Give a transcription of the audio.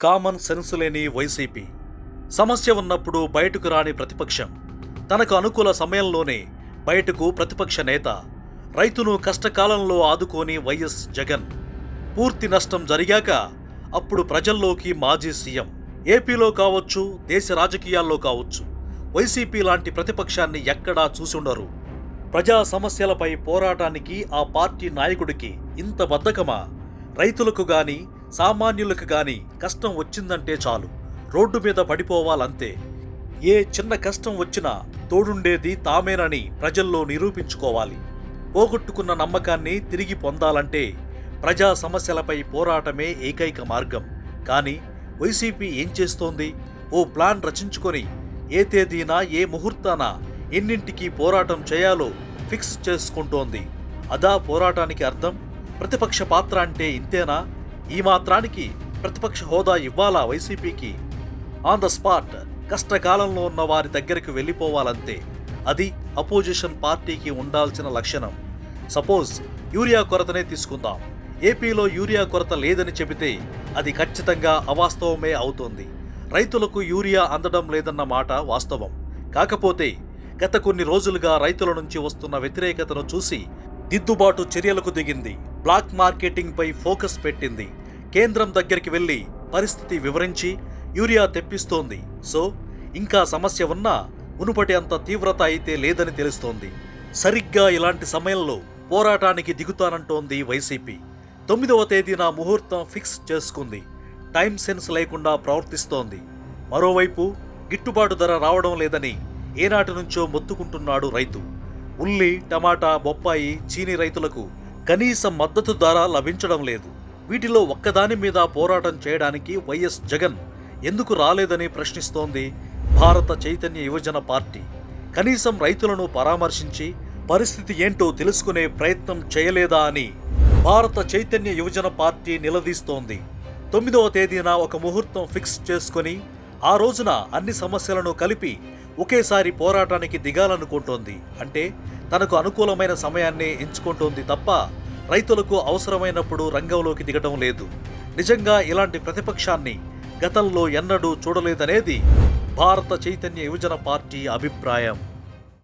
Common sense లేని YCP. సమస్య ఉన్నప్పుడు బయటకు రాని ప్రతిపక్షం. తనకు అనుకూల సమయంలోనే బయటకు ప్రతిపక్ష నేత. రైతును కష్టకాలంలో ఆదుకోని వైఎస్ జగన్. పూర్తి నష్టం జరిగాక అప్పుడు ప్రజల్లోకి మాజీ సీఎం. ఏపీలో కావచ్చు దేశ రాజకీయాల్లో కావచ్చు వైసీపీ లాంటి ప్రతిపక్షాన్ని ఎక్కడా చూసుండరు. ప్రజా సమస్యలపై పోరాటానికి ఆ పార్టీ నాయకుడికి ఇంత బద్ధకమా? రైతులకు గాని సామాన్యులకు గాని కష్టం వచ్చిందంటే చాలు. రోడ్డు మీద పడిపోవాలంతే. ఏ చిన్న కష్టం వచ్చినా తోడుండేది తామేనని ప్రజల్లో నిరూపించుకోవాలి. పోగొట్టుకున్న నమ్మకాన్ని తిరిగి పొందాలంటే ప్రజా సమస్యలపై పోరాటమే ఏకైక మార్గం. కానీ వైసీపీ ఏం చేస్తోంది? ఓ ప్లాన్ రచించుకొని ఏ తేదీన ఏ ముహూర్తాన ఎన్నింటికి పోరాటం చేయాలో ఫిక్స్ చేసుకుంటోంది. అదా పోరాటానికి అర్థం? ప్రతిపక్ష పాత్ర అంటే ఇంతేనా? ఈ మాత్రానికి ప్రతిపక్ష హోదా ఇవ్వాలా వైసీపీకి? ఆన్ ద స్పాట్ కష్టకాలంలో ఉన్న వారి దగ్గరికి వెళ్ళిపోవాలంతే అది అపోజిషన్ పార్టీకి ఉండాల్సిన లక్షణం. సపోజ్ యూరియా కొరతనే తీసుకుందాం. ఏపీలో యూరియా కొరత లేదని చెబితే అది ఖచ్చితంగా అవాస్తవమే అవుతోంది. రైతులకు యూరియా అందడం లేదన్న మాట వాస్తవం. కాకపోతే గత కొన్ని రోజులుగా రైతుల నుంచి వస్తున్న వ్యతిరేకతను చూసి దిద్దుబాటు చర్యలకు దిగింది. బ్లాక్ మార్కెటింగ్ పై ఫోకస్ పెట్టింది. కేంద్రం దగ్గరికి వెళ్ళి పరిస్థితి వివరించి యూరియా తెప్పిస్తోంది. సో ఇంకా సమస్య ఉన్నా మునుపటి అంత తీవ్రత అయితే లేదని తెలుస్తోంది. సరిగ్గా ఇలాంటి సమయంలో పోరాటానికి దిగుతానంటోంది వైసీపీ. తొమ్మిదవ తేదీన ముహూర్తం ఫిక్స్ చేసుకుంది. టైం సెన్స్ లేకుండా ప్రవర్తిస్తోంది. మరోవైపు గిట్టుబాటు ధర రావడం లేదని ఏనాటి నుంచో మొత్తుకుంటున్నాడు రైతు. ఉల్లి టమాటా బొప్పాయి చీని రైతులకు కనీస మద్దతు ధర లభించడం లేదు. వీటిలో ఒక్కదాని మీద పోరాటం చేయడానికి వైఎస్ జగన్ ఎందుకు రాలేదని ప్రశ్నిస్తోంది భారత చైతన్య యువజన పార్టీ. కనీసం రైతులను పరామర్శించి పరిస్థితి ఏంటో తెలుసుకునే ప్రయత్నం చేయలేదా అని భారత చైతన్య యువజన పార్టీ నిలదీస్తోంది. తొమ్మిదవ తేదీన ఒక ముహూర్తం ఫిక్స్ చేసుకొని ఆ రోజున అన్ని సమస్యలను కలిపి ఒకేసారి పోరాటానికి దిగాలనుకుంటోంది. అంటే తనకు అనుకూలమైన సమయాన్నే ఎంచుకుంటోంది తప్ప రైతులకు అవసరమైనప్పుడు రంగంలోకి దిగటం లేదు. నిజంగా ఇలాంటి ప్రతిపక్షాన్ని గతంలో ఎన్నడూ చూడలేదనేది భారత చైతన్య యువజన పార్టీ అభిప్రాయం.